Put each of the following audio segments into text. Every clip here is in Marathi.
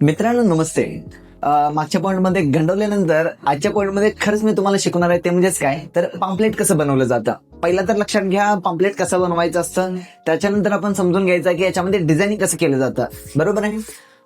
मित्रांनो नमस्ते. मागच्या पॉईंटमध्ये गंडवल्यानंतर आजच्या पॉईंटमध्ये खरंच मी तुम्हाला शिकवणार आहे ते म्हणजेच काय? तर पाम्पलेट कसं बनवलं जातं? पहिला तर लक्षात घ्या पाम्पलेट कसं बनवायचं असतं? त्याच्यानंतर आपण समजून घ्यायचं की याच्यामध्ये डिझाईनिंग कसं केलं जातं. बरोबर आहे?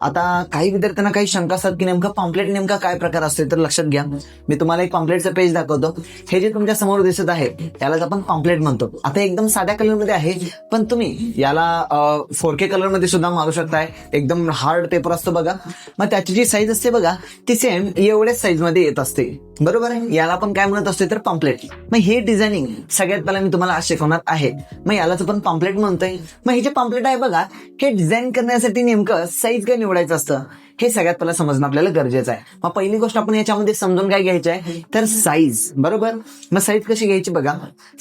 आता काही विद्यार्थ्यांना काही शंका असतात की नेमकं पॉम्पलेट नेमका काय प्रकार असतो तर लक्षात घ्या. मी तुम्हाला एक पॉम्पलेटचं पेज दाखवतो. हे जे तुमच्यासमोर दिसत आहे यालाच आपण पाम्पलेट म्हणतो. आता एकदम साध्या कलरमध्ये आहे पण तुम्ही याला फोर के कलरमध्ये सुद्धा मारू शकताय. एकदम हार्ड पेपर असतो बघा. मग त्याची जी साईज असते बघा ती सेम एवढ्याच साईजमध्ये येत असते. बरोबर आहे? याला आपण काय म्हणत असतो तर पॉम्पलेट मग हे डिझायनिंग सगळ्यात पहिला मी तुम्हाला आज शिकवणार आहे. मग यालाच आपण पॉम्पलेट म्हणतोय. मग हे जे पॉम्पलेट आहे बघा हे डिझाईन करण्यासाठी नेमकं साईज काय निवड निवडायचं असतं. हे सगळ्यात पहिला समजणं आपल्याला गरजेचं आहे. मग पहिली गोष्ट आपण याच्यामध्ये समजून काय घ्यायची आहे तर साईज बरोबर? मग साईज कशी घ्यायची बघा.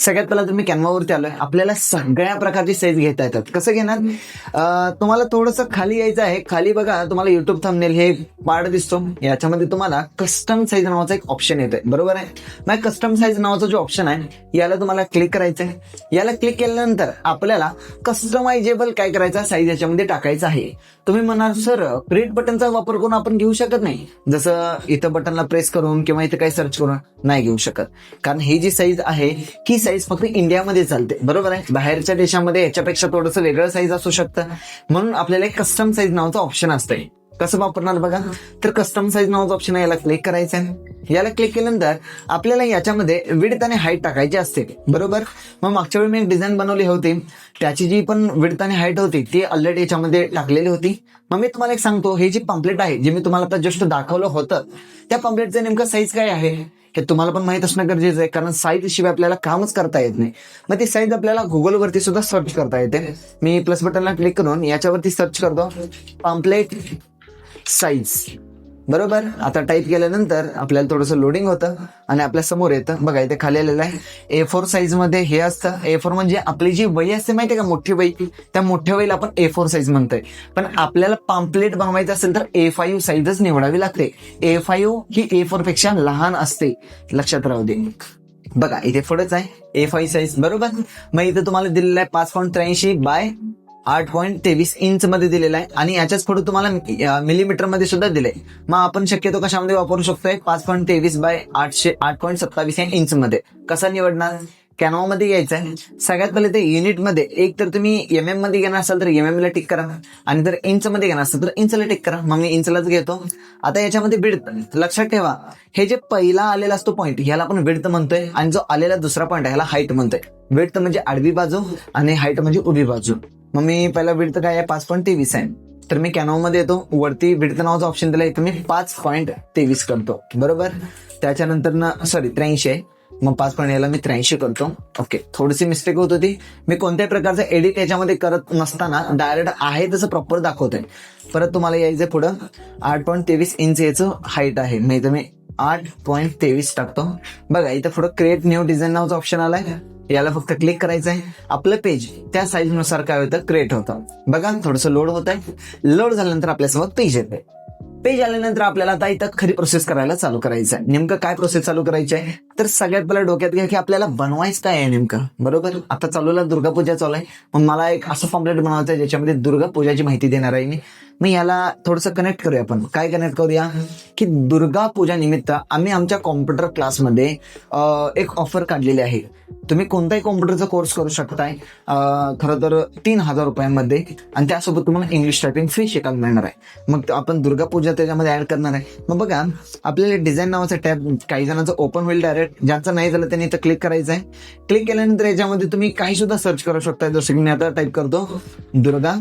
सगळ्यात पहिला तुम्ही कॅनवावरती आलोय. आपल्याला सगळ्या प्रकारची साईज घेता येतात. कसं घेणार? तुम्हाला थोडंसं खाली यायचं आहे. खाली बघा तुम्हाला युट्यूब थंबनेल हे पार्ट दिसतो. याच्यामध्ये तुम्हाला कस्टम साईज नावाचा एक ऑप्शन येतोय. बरोबर आहे? मग कस्टम साईज नावाचा जो ऑप्शन आहे याला तुम्हाला क्लिक करायचं आहे याला क्लिक केल्यानंतर आपल्याला कस्टमायझेबल काय करायचा? साईज याच्यामध्ये टाकायचा आहे. तुम्ही म्हणाल सर क्रिएट बटनचा वापर करून आपण घेऊ शकत नाही. जसं इथं बटनला प्रेस करून किंवा इथं काही सर्च करून नाही घेऊ शकत. कारण ही जी साईज आहे ही साईज फक्त इंडियामध्ये चालते. बरोबर आहे? बाहेरच्या देशामध्ये याच्यापेक्षा थोडंसं वेगळं साईज असू शकतं. म्हणून आपल्याला एक कस्टम साईज नावाचं ऑप्शन असतंय. कसं वापरणार बघा. तर कस्टम साईज नावाचं ऑप्शन आहे याला क्लिक करायचं आहे याला क्लिक केल्यानंतर आपल्याला याच्यामध्ये विड्थ आणि हाईट टाकायची असते. बरोबर? मग मागच्या वेळी मी एक डिझाईन बनवली होती. त्याची जी पण विड्थ आणि हाईट होती ती ऑलरेडी याच्यामध्ये टाकलेली होती. मग मी तुम्हाला एक सांगतो हे जी पम्पलेट आहे जे मी तुम्हाला आता जस्ट दाखवलं होतं त्या पम्पलेटचं नेमकं साईज काय आहे? हे तुम्हाला पण माहीत असणं गरजेचं आहे कारण साईज शिवाय आपल्याला कामच करता येत नाही. मग ती साईज आपल्याला गुगलवरती सुद्धा सर्च करता येते. मी प्लस बटनला क्लिक करून याच्यावरती सर्च करतो. पम्पलेट साईज बरोबर? आता टाईप केल्यानंतर आपल्याला थोडंसं लोडिंग होतं आणि आपल्यासमोर येतं. बघा इथे खाली आलेलं आहे. ए फोर साईजमध्ये हे असतं. ए फोर म्हणजे आपली जी वही असते माहितीये का? मोठी वही. त्या मोठ्या वहीला आपण ए फोर साईज म्हणतोय. पण आपल्याला पाम्पलेट बनवायचं असेल तर ए फाईव्ह साईजच निवडावी लागते. ए फाईव्ह ही ए फोरपेक्षा लहान असते. लक्षात राहू दे. बघा इथे पुढेच आहे. ए फाईव्ह साईज बरोबर? मग इथे तुम्हाला दिलेलं आहे पाच पॉईंट त्र्याऐंशी बाय आठ पॉईंट तेवीस इंच मध्ये दिलेला आहे. आणि याच्याच फोटो तुम्हाला मिलीमीटरमध्ये सुद्धा दिले. मग आपण शक्यतो कशामध्ये वापरू शकतोय? पाच पॉईंट तेवीस बाय आठशे आठ पॉईंट सत्तावीस या इंच मध्ये. कसा निवडणार? कॅनवा मध्ये घ्यायचं आहे सगळ्यात पहिले ते युनिटमध्ये एक तर तुम्ही एम एममध्ये घेणार असाल तर एम एम ला टिक करा. आणि जर इंच मध्ये घेणार असाल तर इंचला टिक करा. मग मी इंचलाच घेतो. आता याच्यामध्ये बिडत लक्षात ठेवा. हे जे पहिला आलेला असतो पॉईंट ह्याला आपण विडत म्हणतोय. आणि जो आलेला दुसरा पॉईंट आहे ह्याला हाईट म्हणतोय. विडत म्हणजे आडवी बाजू आणि हाईट म्हणजे उभी बाजू. मग मी पहिला विडत काय आहे? पाच पॉईंट तेवीस आहे. तर मी कॅनॉ मध्ये येतो. वरती विडत नावाचा ऑप्शन दिला इथं मी पाच पॉईंट तेवीस करतो. बरोबर? त्याच्यानंतर ना सॉरी त्र्याऐंशी आहे. मग पाच पॉईंट याला मी त्र्याऐंशी करतो. ओके थोडीशी मिस्टेक होत होती. मी कोणत्याही प्रकारचं एडिट याच्यामध्ये करत नसताना डायरेक्ट आहे तसं प्रॉपर दाखवतोय. परत तुम्हाला यायचं पुढं. आठ पॉईंट तेवीस इंच याचं हाईट आहे. नाही इथं मी आठ पॉईंट तेवीस टाकतो. बघा इथं पुढं क्रिएट न्यू डिझाईन नावाचा ऑप्शन आलाय. याला फक्त क्लिक करायचं आहे आपलं पेज त्या साईजनुसार काय होतं? क्रिएट होतं. बघा थोडंसं लोड होत आहे. लोड झाल्यानंतर आपल्यासमोर पेज येते पेज आल्यानंतर आपल्याला आता इथं खरी प्रोसेस करायला चालू करायचं आहे नेमकं काय प्रोसेस चालू करायची आहे तर सगळ्यात पहिला डोक्यात घ्या की आपल्याला बनवायचं काय आहे नेमकं? बरोबर? आता चालूला दुर्गा पूजा चालू आहे. मग मला एक असं पॉम्पलेट बनवायचं आहे ज्याच्यामध्ये दुर्गा पूजाची माहिती देणार आहे मी. मग याला थोडंसं कनेक्ट करूया आपण. काय कनेक्ट करूया? की दुर्गा पूजा निमित्त आम्ही आमच्या कॉम्प्युटर क्लासमध्ये एक ऑफर काढलेली आहे. तुम्ही कोणताही कॉम्प्युटरचा कोर्स करू शकताय. खरं तर तीन हजार रुपयांमध्ये. आणि त्यासोबत तुम्हाला इंग्लिश टायपिंग फ्री शिकायला मिळणार आहे. मग आपण दुर्गा पूजा त्याच्यामध्ये ऍड करणार आहे. मग बघा आपल्याला डिझाईन नावाचं टॅब काही जणांचं ओपन होईल डायरेक्ट ज्यांचं नाही झालं त्यांनी इथं क्लिक करायचं आहे क्लिक केल्यानंतर याच्यामध्ये तुम्ही काही सुद्धा सर्च करू शकता जसं की मी आता टाईप करतो दुर्गा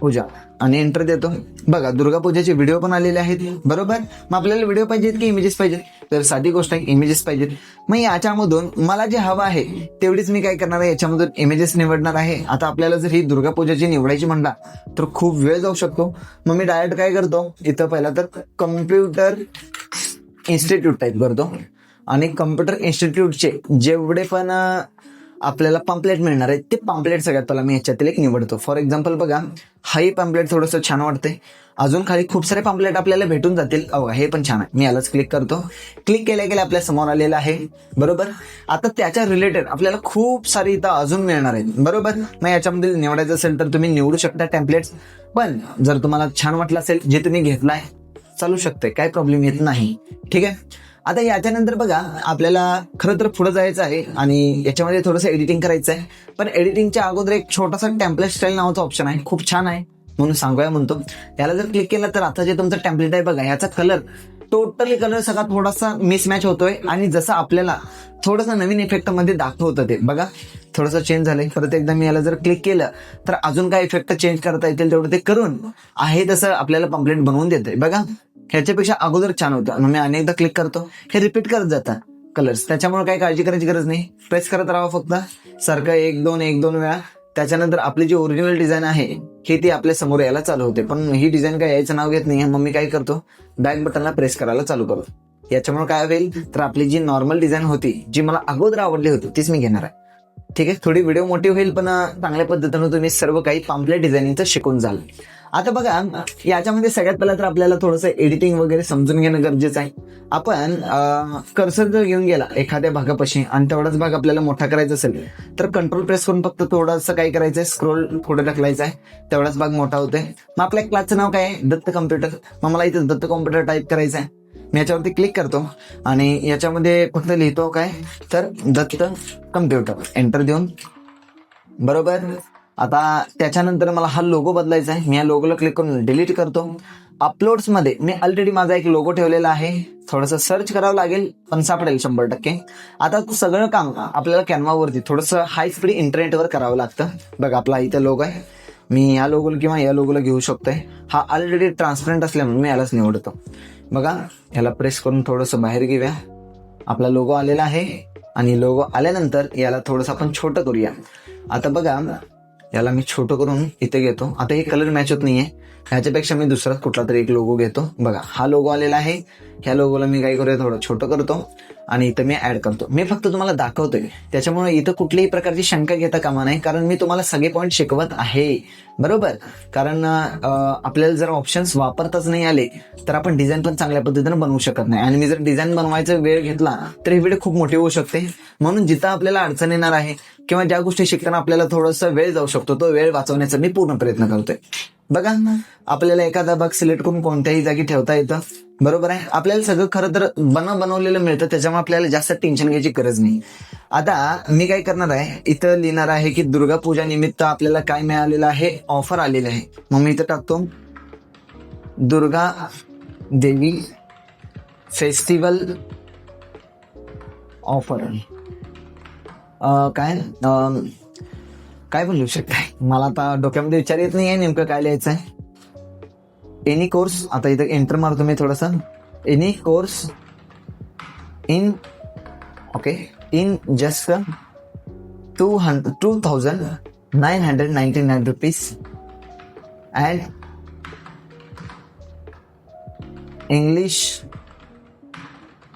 पूजा. आणि एंटर देतो. बघा दुर्गा पूजाचे व्हिडिओ पण आलेले आहेत. बरोबर? मग आपल्याला व्हिडिओ पाहिजेत की इमेजेस पाहिजेत? तर साधी गोष्ट आहे इमेजेस पाहिजेत. मग याच्यामधून मला जे हवं आहे तेवढीच मी काय करणार आहे? याच्यामधून इमेजेस निवडणार आहे. आता आपल्याला जर ही दुर्गा पूजाची निवडायची म्हणला तर खूप वेळ जाऊ शकतो. मग मी डायरेक्ट काय करतो? इथं पहिला तर कम्प्युटर इन्स्टिट्यूट टाईप करतो. आणि कम्प्युटर इन्स्टिट्यूटचे जेवढे पण आपल्याला पम्पलेट मिळणार आहे ते पम्पलेट सगळ्यात पहिला मी याच्यातील एक निवडतो. फॉर एक्झाम्पल बघा हाही पम्पलेट थोडंसं छान वाटते अजून खाली खूप सारे पम्पलेट आपल्याला भेटून जातील. अहो हे पण छान आहे. मी यालाच क्लिक करतो. क्लिक केल्या गेल्या आपल्यासमोर आलेलं आहे. बरोबर? आता त्याच्या रिलेटेड आपल्याला खूप सारी इथं अजून मिळणार आहेत. बरोबर? मग याच्यामध्ये निवडायचं असेल तर तुम्ही निवडू शकता टेम्पलेट्स पण जर तुम्हाला छान वाटलं असेल जे तुम्ही घेतलं आहे चालू शकते काय प्रॉब्लेम येत नाही. ठीक आहे? आता याच्यानंतर बघा आपल्याला खरं तर पुढे जायचं आहे आणि याच्यामध्ये थोडंसं एडिटिंग करायचं आहे. पण एडिटिंगच्या अगोदर एक छोटासा टेम्पलेट स्टाईल नावाचा ऑप्शन आहे. खूप छान आहे म्हणून सांगूया म्हणतो. याला जर क्लिक केलं तर आता जे तुमचं टेम्पलेट आहे बघा याचा कलर टोटली कलर सगळा थोडासा मिसमॅच होतोय आणि जसं आपल्याला थोडंसं नवीन इफेक्टमध्ये दाखवतं ते. बघा थोडंसं चेंज झालंय. परत एकदा मी याला जर क्लिक केलं तर अजून काय इफेक्ट चेंज करता येतील तेवढं ते करून आहे तसं आपल्याला पंप्लेट बनवून देते बघा ह्याच्यापेक्षा अगोदर छान होतं. मग मी अनेकदा क्लिक करतो. हे रिपीट करत जातं कलर्स त्याच्यामुळे काही काळजी करायची गरज नाही. प्रेस करत राहा फक्त. सारखं एक दोन एक दोन वेळा. त्याच्यानंतर आपली जी ओरिजिनल डिझाईन आहे हे ती आपल्यासमोर यायला चालू होते. पण ही डिझाईन काय यायचं नाव घेत नाही. मग मी काय करतो? बॅक बटनला प्रेस करायला चालू करतो. याच्यामुळे काय होईल? तर आपली जी नॉर्मल डिझाईन होती जी मला अगोदर आवडली होती तीच मी घेणार आहे. ठीक आहे थोडी व्हिडिओ मोठी होईल पण चांगल्या पद्धतीनं तुम्ही सर्व काही पाम्पलेट डिझायनिंगचं शिकून जाल. आता बघा याच्यामध्ये सगळ्यात पहिला तर आपल्याला थोडंसं एडिटिंग वगैरे समजून घेणं गरजेचं आहे. आपण कर्सर जर घेऊन गेला एखाद्या भागापाशी आणि तेवढाच भाग आपल्याला मोठा करायचा असेल तर कंट्रोल प्रेस करून फक्त थोडंसं काय आहे स्क्रोल पुढे ढकलायचं आहे तेवढाच भाग मोठा होतोय. मग आपल्या क्लासचं नाव काय आहे? दत्त कम्प्युटर मग मला इथे दत्त कॉम्प्युटर टाईप करायचं आहे मी याच्यावरती क्लिक करतो आणि याच्यामध्ये फक्त लिहितो काय? तर दत्त कम्प्युटर एंटर देऊन. बरोबर? आता त्याच्यानंतर मला हा लोगो बदलायचा आहे. मी या लोगोला क्लिक करून डिलीट करतो. अपलोड्समध्ये मी ऑलरेडी माझा एक लोगो ठेवलेला आहे. थोडंसं सर्च करावं लागेल पण सापडेल शंभर टक्के. आता सगळं काम आपल्याला कॅनवावरती थोडंसं हाय स्पीड इंटरनेटवर करावं लागतं. बघा आपला इथं लोगो आहे. मी या लोगोला किंवा या लोगोला घेऊ शकतोय. हा ऑलरेडी ट्रान्सपरंट असल्यामुळे मी यालाच निवडतो. बघा याला प्रेस करून थोडंसं बाहेर घेऊया. आपला लोगो आलेला आहे आणि लोगो आल्यानंतर याला थोडंसं आपण छोटं करूया. आता बघा याला मी छोटं करून इथे घेतो. आता हे कलर मॅच होत नाहीये. ह्याच्यापेक्षा मी दुसरा कुठला तरी एक लोगो घेतो. बघा हा लोगो आलेला आहे. ह्या लोगोला मी काय करूया थोडं छोटं करतो. आणि इथं मी ऍड करतो. मी फक्त तुम्हाला दाखवतोय. त्याच्यामुळे इथं कुठल्याही प्रकारची शंका घेता कामा नाही कारण मी तुम्हाला सगळे पॉईंट शिकवत आहे. बरोबर? कारण आपल्याला जर ऑप्शन्स वापरताच नाही आले तर आपण डिझाईन पण चांगल्या पद्धतीने बनवू शकत नाही. आणि मी जर डिझाईन बनवायचा वेळ घेतला तर ही व्हिडिओ खूप मोठी होऊ शकते. म्हणून जिथं आपल्याला अडचण येणार आहे किंवा ज्या गोष्टी शिकताना आपल्याला थोडंसं वेळ जाऊ शकतो तो वेळ वाचवण्याचा मी पूर्ण प्रयत्न करतोय. बघा आपल्याला एखादा भाग सिलेक्ट करून कोणत्याही जागी ठेवता येतं. बरोबर आहे? आपल्याला सगळं खरं तर बन बनवलेलं मिळतं त्याच्यामुळे आपल्याला जास्त टेन्शन घ्यायची गरज नाही. आता मी काय करणार आहे? इथं लिहिणार आहे की दुर्गा पूजा निमित्त आपल्याला काय मिळालेलं आहे? ऑफर आलेलं आहे. मग मी इथं टाकतो. दुर्गा देवी फेस्टिवल ऑफर काय? काय पण लिहू शकताय मला आता डोक्यामध्ये विचार येत नाही आहे नेमकं काय लिहायचं आहे एनी कोर्स आता इथं एंटर मारतो मी थोडासा. Any course in okay in just two hundred two thousand nine hundred ninety nine rupees and English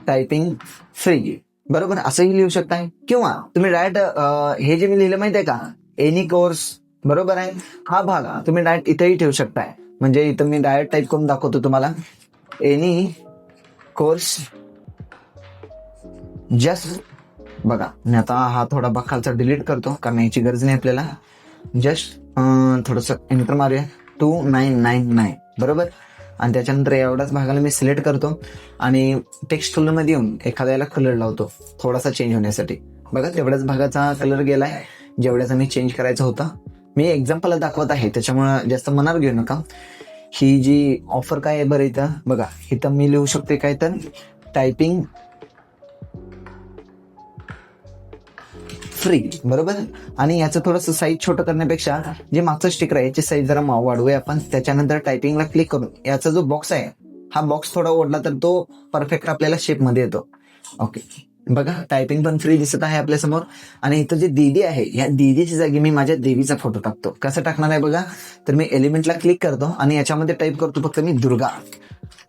typing free बरोबर? असंही लिहू शकताय? किंवा तुम्ही डायरेक्ट हे जे मी लिहिलं माहिती आहे का? एनी कोर्स बरोबर आहे? हा भाग तुम्ही डायरेक्ट इथेही ठेवू शकताय. म्हणजे इथं मी डायरेक्ट टाईप करून दाखवतो तुम्हाला. एनी कोर्स जस्ट बघा. मी आता हा थोडा भाग खालचा डिलीट करतो कारण याची गरज नाही आपल्याला. जस्ट थोडस एंटर मारूया. टू नाईन नाईन नाईन बरोबर? आणि त्याच्यानंतर एवढ्याच भागाला मी सिलेक्ट करतो आणि टेक्स्टमध्ये येऊन एखाद्याला कलर लावतो. थोडासा चेंज होण्यासाठी. बघा तेवढ्याच भागाचा कलर गेलाय. जेवढ्याचा मी चेंज करायचा होता. मी एक्झाम्पल दाखवत आहे. त्याच्यामुळे जास्त मनावर घेऊ नका. ही जी ऑफर काय आहे बरं इथं? बघा इथं मी लिहू शकते काय तर टायपिंग फ्री बरोबर? आणि याचं थोडंसं साईज छोटं करण्यापेक्षा जे मागचं स्टिकर आहे याची साईज जरा वाढवूया आपण. त्याच्यानंतर टायपिंगला क्लिक करून याचा जो बॉक्स आहे हा बॉक्स थोडा ओढला तर तो परफेक्ट आपल्याला शेपमध्ये येतो. ओके बघा टायपिंग पण फ्री दिसत आहे आपल्यासमोर आणि इथं जे दीदी आहे या दीदीच्या जागी मी माझ्या देवीचा फोटो टाकतो. कसं टाकणार आहे बघा? तर मी एलिमेंटला क्लिक करतो आणि याच्यामध्ये टाईप करतो फक्त मी दुर्गा.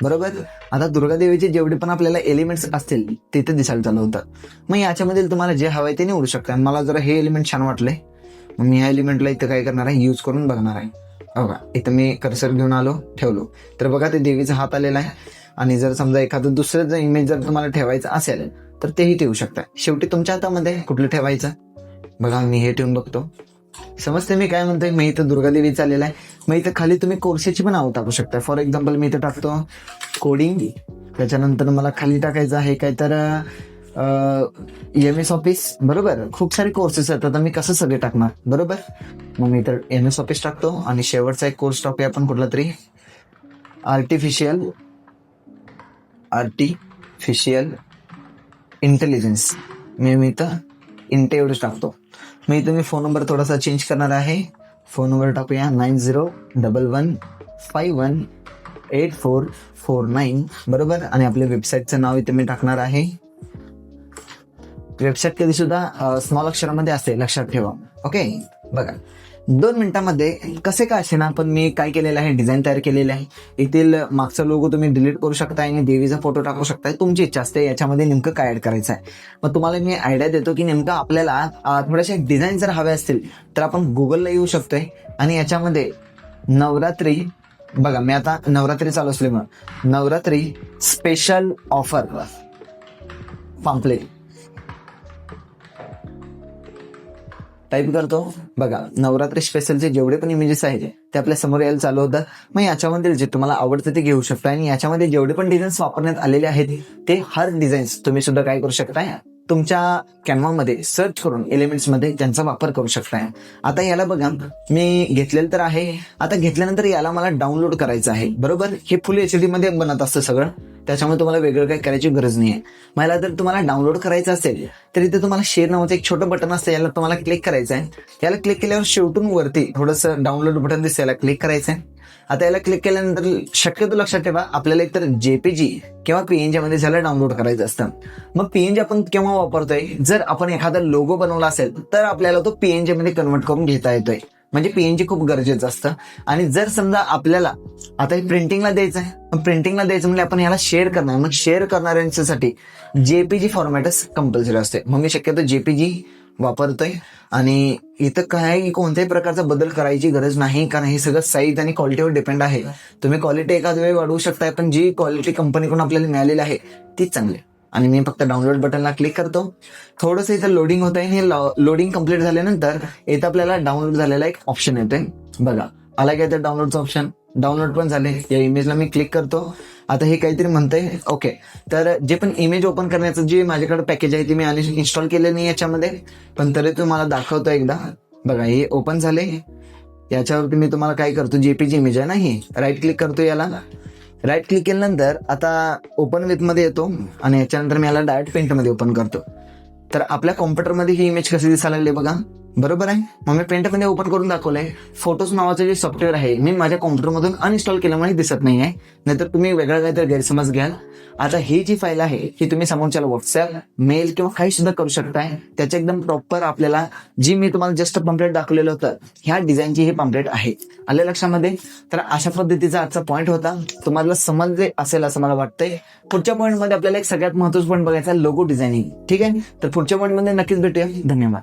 बरोबर? आता दुर्गा देवीचे जेवढे पण आपल्याला एलिमेंट्स असतील ते इथे दिसायला चालू होतं. मग याच्यामध्ये तुम्हाला जे हवं आहे ते निवडू शकता. मला जरा हे एलिमेंट छान वाटले मग मी ह्या एलिमेंटला इथं काय करणार आहे? यूज करून बघणार आहे. बघा इथं मी कर्सर घेऊन आलो ठेवलो. तर बघा ते देवीचा हात आलेला आहे. आणि जर समजा एखादं दुसरं जर इमेज जर तुम्हाला ठेवायचं असेल तर तेही ठेवू शकता. शेवटी तुमच्या हातामध्ये कुठलं ठेवायचं? बघा मी हे ठेवून बघतो. समजते मी काय म्हणतोय? मी इथं दुर्गादेवी चाललेला आहे. मग इथं खाली तुम्ही कोर्सेची पण नावं टाकू शकता. फॉर एक्झाम्पल मी इथं टाकतो कोडिंग. त्याच्यानंतर मला खाली टाकायचं आहे काय तर एम एस ऑफिस बरोबर? खूप सारे कोर्सेस आहेत. आता मी कसं सगळे टाकणार? बरोबर? मग मी तर एम एस ऑफिस टाकतो. आणि शेवटचा एक कोर्स टाकूया आपण कुठला तरी. आर्टिफिशियल आर्टिफिशियल इंटेलिजन्स मी मी तर इंटे एवढंच टाकतो. मी इथं फोन नंबर थोडासा चेंज करणार आहे. फोन नंबर टाकूया nine zero double one five one eight four four nine बरोबर? आणि आपल्या वेबसाईटचं नाव इथे मी टाकणार आहे. वेबसाईट कधी सुद्धा स्मॉल अक्षरामध्ये असते लक्षात ठेवा. ओके बघा. दोन मिनिटांमध्ये कसे काय असे ना पण मी काय केलेलं आहे डिझाईन तयार केलेले आहे. येथील मागचा लोगो तुम्ही डिलीट करू शकता आणि देवीचा फोटो टाकू शकता तुमची इच्छा असते याच्यामध्ये नेमकं काय ऍड करायचं आहे मग तुम्हाला मी आयडिया देतो की नेमकं आपल्याला थोड्याशा थोडेसे डिझाईन जर हवे असतील तर आपण गुगलला येऊ शकतोय. आणि याच्यामध्ये नवरात्री बघा मी आता नवरात्री चालू असल्यामुळं Navratri special offer pamphlet type करतो. बघा नवरात्री स्पेशलचे जेवढे पण इमेजेस आहेत ते आपल्यासमोर यायला चालू होतं मग याच्यामध्ये जे तुम्हाला आवडतं ते घेऊ शकता. आणि याच्यामध्ये जेवढे पण डिझाईन्स वापरण्यात आलेले आहेत ते हर डिझाईन्स तुम्ही सुद्धा काय करू शकता. तुमच्या कॅनवामध्ये सर्च करून एलिमेंट्समध्ये त्यांचा वापर करू शकताय. आता याला बघा मी घेतलेलं तर आहे. आता घेतल्यानंतर याला मला डाउनलोड करायचं आहे. बरोबर? हे फुल एच डी मध्ये बनत असतं सगळं. त्याच्यामुळे तुम्हाला वेगळं काही करायची गरज नाही आहे मला जर तुम्हाला डाउनलोड करायचं असेल तर इथे तुम्हाला शेअर नावाचं एक छोटं बटन असतं. याला तुम्हाला क्लिक करायचं आहे याला क्लिक केल्यावर शेवटून वरती थोडंसं डाउनलोड बटन दिसायला क्लिक करायचं आहे आता याला क्लिक केल्यानंतर शक्यतो लक्षात ठेवा आपल्याला एकतर जेपीजी किंवा पीएनजी मध्ये ज्याला डाउनलोड करायचं असतं. मग पीएनजी आपण केव्हा वापरतोय? जर आपण एखादा लोगो बनवला असेल तर आपल्याला तो पीएनजी मध्ये कन्वर्ट करून घेता येतोय. म्हणजे पीएनजी खूप गरजेचं असतं. आणि जर समजा आपल्याला आता हे प्रिंटिंगला द्यायचं आहे प्रिंटिंगला द्यायचं म्हणजे आपण याला शेअर करणार. मग शेअर करणाऱ्यांच्यासाठी जेपीजी फॉर्मॅटच कंपल्सरी असते मग मी शक्यतो जेपीजी वापरतोय. आणि इथं काही कोणत्याही प्रकारचा बदल करायची गरज नाही कारण हे सगळं साईज आणि क्वालिटीवर डिपेंड आहे. तुम्ही क्वालिटी एखाद वेळी वाढवू शकताय पण जी क्वालिटी कंपनीकडून आपल्याला मिळालेली आहे तीच चांगली आहे. आणि मी फक्त डाउनलोड बटनला क्लिक करतो. थोडंसं इथं लोडिंग होत आहे हे लोडिंग कंप्लीट झाल्यानंतर इथं आपल्याला डाउनलोड झालेला एक ऑप्शन येतोय. बघा आला काय तर डाउनलोडचं ऑप्शन डाउनलोड पण झाले. या इमेजला मी क्लिक करतो. आता हे काहीतरी म्हणतंय. ओके तर जे पण इमेज ओपन करण्याचं जे माझ्याकडे पॅकेज आहे ते मी आणि इन्स्टॉल केले नाही याच्यामध्ये. पण तरी तुम्हाला दाखवतो एकदा. बघा हे ओपन झाले याच्यावरती मी तुम्हाला काय करतो जेपीजी इमेज आहे ना ही? राईट क्लिक करतो याला. राईट क्लिक केल्यानंतर आता ओपन विथमध्ये येतो आणि याच्यानंतर मी याला डायरेक्ट पेंटमध्ये ओपन करतो. तर आपल्या कॉम्प्युटरमध्ये ही इमेज कशी दिसायला लागली बघा. बरोबर आहे? मग मी पेंट ओपन करून दाखवलंय. फोटोज नावाचं जे सॉफ्टवेअर आहे मी माझ्या कॉम्प्युटरमधून अनइन्स्टॉल केल्यामुळे दिसत नाही आहे नाहीतर तुम्ही वेगळा काहीतरी गैरसमज घ्याल. आता ही जी फाईल आहे ही तुम्ही समोरच्याला व्हॉट्सअप मेल किंवा काही सुद्धा करू शकताय. त्याच्या एकदम प्रॉपर आपल्याला जी मी तुम्हाला जस्ट पम्पलेट दाखवलेलं होतं ह्या डिझाईनची ही पम्पलेट आहे. आलं लक्षामध्ये? तर अशा पद्धतीचा आजचा पॉईंट होता. तुम्हाला समजले असेल असं मला वाटतंय. पुढच्या पॉईंटमध्ये आपल्याला एक सगळ्यात महत्त्वाचं पॉईंट बघायचा लोगो डिझायनिंग ठीक आहे? तर पुढच्या पॉईंटमध्ये नक्कीच भेटूया. धन्यवाद.